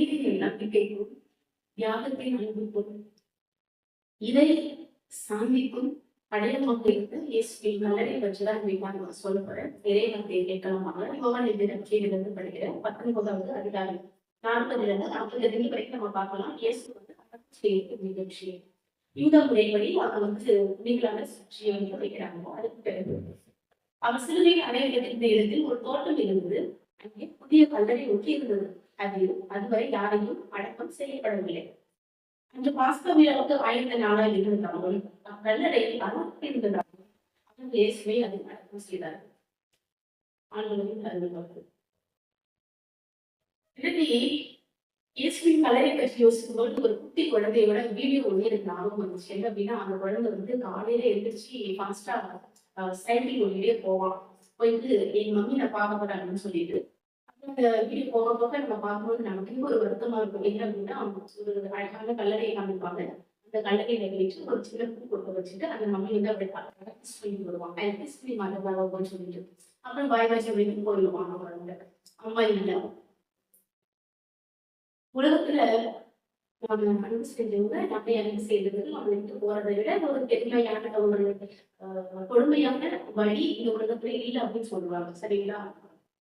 நீதியின் நம்பிக்கைக்கும் தியாகத்தின் அன்புக்கும் இதை சாந்திக்கும் அடையாளமாக இருந்த இயேசுவின் கல்லறை பற்றி நான் சொல்ல போறேன். இறைவத்தை கேட்கலாமாக யோவான் இருந்து படிக்கிறேன். பத்தொன்பதாவது அதிகாரம் நாற்பதுல இருந்து நாற்பது ரெண்டு வரைக்கும் நம்ம பார்க்கலாம். இயேசு வந்து நிகழ்ச்சி இந்த முறைப்படி அவங்க வந்து நீங்களான சாட்சியை வந்து வைக்கிறாங்க அதுக்கு பிறகு அவர் சிலுவையில் அடையிருந்த இடத்தில் ஒரு தோட்டம் இருந்தது. அங்கே புதிய கல்லறை ஒட்டி இருந்தது அது அதுவரை யாரையும் அடக்கம் செய்யப்படவில்லை. அன்று பாஸ்கா விழாவுக்கு ஆயிரத்தி நாளாக இருந்தாலும் அக்கல்லறை அறுபத்திருந்ததாகவும் அவர் இயேசுவை அதில் அடக்கம் செய்தார். இயேசுவின் கலரை பற்றி யோசிக்கும்போது ஒரு குட்டி குழந்தையோட வீடியோ ஒன்று எனக்கு ஞாபகம் வந்துச்சு என்ன அப்படின்னா அந்த குழந்தை வந்து காலையில எழுந்திரிச்சு ஃபாஸ்டா சைக்கிள் ஓடிட்டே போவான். போயிட்டு என் மம்மி நான் பார்க்க போறாங்கன்னு சொல்லிட்டு வீடு போக போக நம்ம பார்க்கும்போது நமக்கு ஒரு வருத்தமா இருக்கும். என்ன அப்படின்னா ஒரு அழகான கல்லறையை காமிப்பாங்க. அந்த கல்லறையில வச்சு ஒரு சின்ன பூ கொடுக்க வச்சுட்டு அந்த மம்மி வந்து அப்படி கிஸ் பண்ணி வருவாங்க. ஸ்ரீ பண்ணி மாட்டேன் சொல்லிட்டு. அப்புறம் பாய் பாய் அப்படின்னு போயிடுவாங்க குழந்தை அம்மா இல்லை. உலகத்துல நம்ம அன்பு செஞ்சவங்க நம்ம அன்பு செய்தது நம்ம விட்டு போறதை விட ஒரு பெருமையான ஒரு ஆஹ், கொடுமையான வழி இந்த உலகத்துல இல்லை அப்படின்னு சொல்லுவாங்க. சரிங்களா?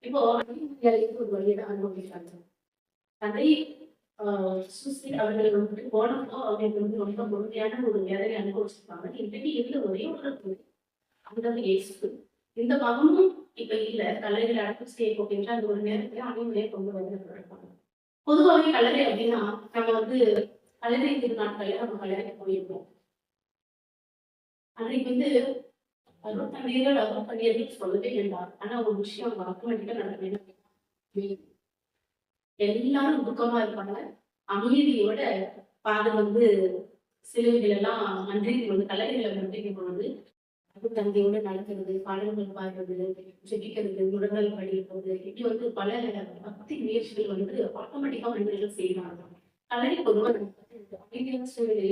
இப்போ ஒரு வழியை தான் அனுபவிக்கிறாங்க அதை ஆஹ், சுசி அவர்கள் வந்துட்டு போனப்போ அவங்களுக்கு வந்து ரொம்ப முழுமையான ஒரு வேலையை அனுபவிச்சிருப்பாங்க. இன்றைக்கு இருந்த ஒரே ஒரு துணை அந்த இயேசு இந்த மகனும் இப்ப இல்ல கல்லறையில் அடக்கம் செய்ய அந்த ஒரு நேரத்துல அனைவரே கொண்டு வந்து இருப்பாங்க பொதுவாகவே கல்லறை அப்படின்னா நம்ம வந்து கல்லறை திருநாட்கள்ல நம்ம கல்லறைக்கு போயிருப்போம். அன்னைக்கு வந்து அறுபத்தண்ணீர்கள் அறுபத்தண்ணீர்கள் சொல்லவே வேண்டாம் ஆனா ஒரு விஷயம் அவங்க ஆட்டோமேட்டிக்கா வேண்டும் எல்லாரும் துக்கமா இருப்பாங்க. அமைதியோட பாதம் வந்து சிலுவைகள் எல்லாம் மந்திரிக்கு வந்து கல்லறைகளை மந்திரிக்கு போனது அது தந்தையோட நடக்கிறது பாடல்கள் பாடுறது ஜெபிக்கிறது உடல்கள் படிக்கிறது இப்படி வந்து பல பக்தி முயற்சிகள் வந்து ஆட்டோமேட்டிக்கா மனிதர்கள் செய்வாங்க கலரி பொதுவாக அமைதியான சூழ்நிலை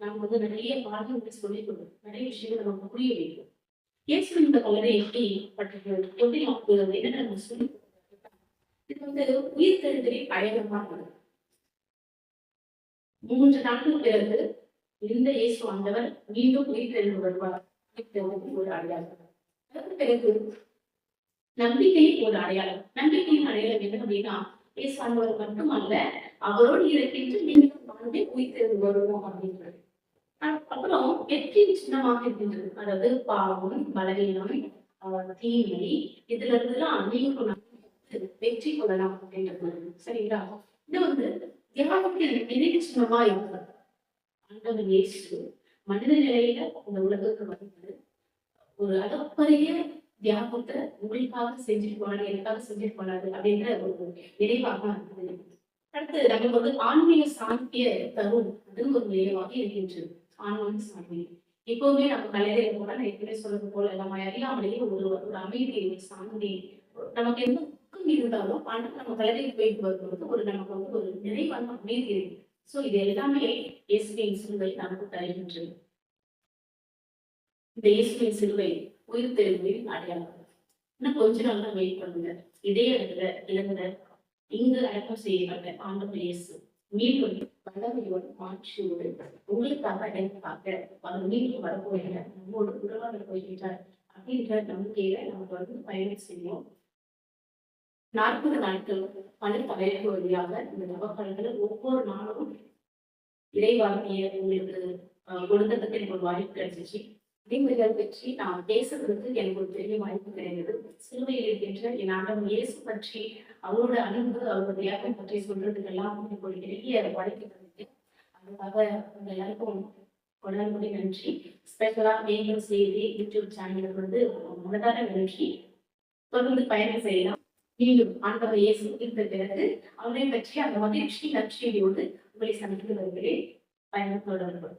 நம்ம வந்து நிறைய பாடல்கள் சொல்லிக் கொடுக்கும் நிறைய விஷயங்கள் நமக்கு புரிய வைக்கும். இயேசு இந்த கலரை எப்படி பட்டது எப்படி நமக்கு என்ன நம்ம சொல்லி இது வந்து உயிர் தெழுதலில் பயணமாக மூன்று நாட்கள் பிறகு இந்த இயேசு ஆண்டவர் மீண்டும் உயிர் தெழுந்து வருவார் ஒரு அடையாளம். அதற்கு பிறகு நம்பிக்கையும் ஒரு அடையாளம். நம்பிக்கையின் அடையாளம் என்ன அப்படின்னா இயேசு ஆண்டவர் மட்டுமல்ல அவரோடு இருக்கின்ற நீங்களும் வாழ்ந்தே உயிர்த்தெழுந்து வருவோம் அப்படின்றது. அப்புறம் வெற்றி சின்னமாக இருக்கின்றது. அதாவது பாவம் பலவீனம் தீமை இதுல இருந்துலாம் நீங்களும் வெற்றி கொள்ளலாம் அப்படின்றது சரிங்களா? இது வந்து தியாகத்தின் நினைவு சின்னமா இருக்கிறது ஆண்டவர் இயேசு. மனித நிலையில இந்த உலகத்துக்கு வந்து ஒரு அளப்பரிய தியாகத்தை உங்களுக்காக செஞ்சுட்டு போனாரு எனக்காக செஞ்சுட்டு போனாரு அப்படின்ற ஒரு நினைவாக இருக்குது. அடுத்து நம்ம வந்து ஆன்மீக சாந்திய தரும். அது ஒரு நினைவாக இருக்கின்றது. ஆன்மீக சாந்தி எப்பவுமே நம்ம கலையில போல நான் எப்பவுமே சொல்றது போல நம்ம அறியாமலேயே ஒரு ஒரு அமைதி ஒரு சாந்தி நமக்கு எந்த துக்கம் இருந்தாலும் ஆனால் நம்ம கலையில போயிட்டு வரும்போது ஒரு நமக்கு வந்து ஒரு நிறைவான அமைதி இருக்கு. சோ இது எல்லாமே இயேசுவின் சிலுவை நமக்கு தருகின்றது. இந்த இயேசுவின் சிலுவை உயிர் தெழுவின் அடையாளம். இன்னும் கொஞ்ச நாள் தான் வெயிட் பண்ணுங்க. இதே இடத்துல இழந்த இங்கு அடக்கம் செய்யப்பட்ட ஆண்டவர் இயேசு. மீண்டும் வல்லமையோடு மாட்சியோடு உங்களுக்காக அடைப்பாக அவர் மீண்டும் வரப்போகிற நம்மோடு உறவாட போகின்றார் அப்படின்ற நம்பிக்கையில நமக்கு வந்து பயணம் செய்வோம். நாற்பது நாட்கள் பல தலைப்பு வழியாக இந்த நவக்கலங்கள் ஒவ்வொரு நாளும் இறைவாக்கிய உங்களுக்கு கொடுத்ததுக்கு எனக்கு ஒரு வாய்ப்பு கிடைச்சிச்சு. விதிமுறைகள் பற்றி நான் பேசுவதற்கு எனக்கு ஒரு பெரிய வாய்ப்பு கிடையாது சிலுவையில் இருக்கின்ற என் ஆண்டவன் இயேசு பற்றி அவரோட அன்பு அவரோட தியாகம் பற்றி சொல்றதுக்கெல்லாம் எனக்கு ஒரு பெரிய வாய்ப்பு கிடைக்கு அதுக்காக உங்க எல்லாருக்கும் கொண்டாடி நன்றி. ஸ்பெஷலா மேலும் செய்தி யூடியூப் சேனலுக்கு வந்து மனதார நன்றி. தொடர்ந்து பயணம் செய்யலாம். மீண்டும் ஆண்டவர் இயேசு இருந்த பிறகு அவரை பற்றி அந்த மகிழ்ச்சி நற்செய்தியோடு உங்களை சந்தித்து வருகிறேன். பயணம் தொடர்பு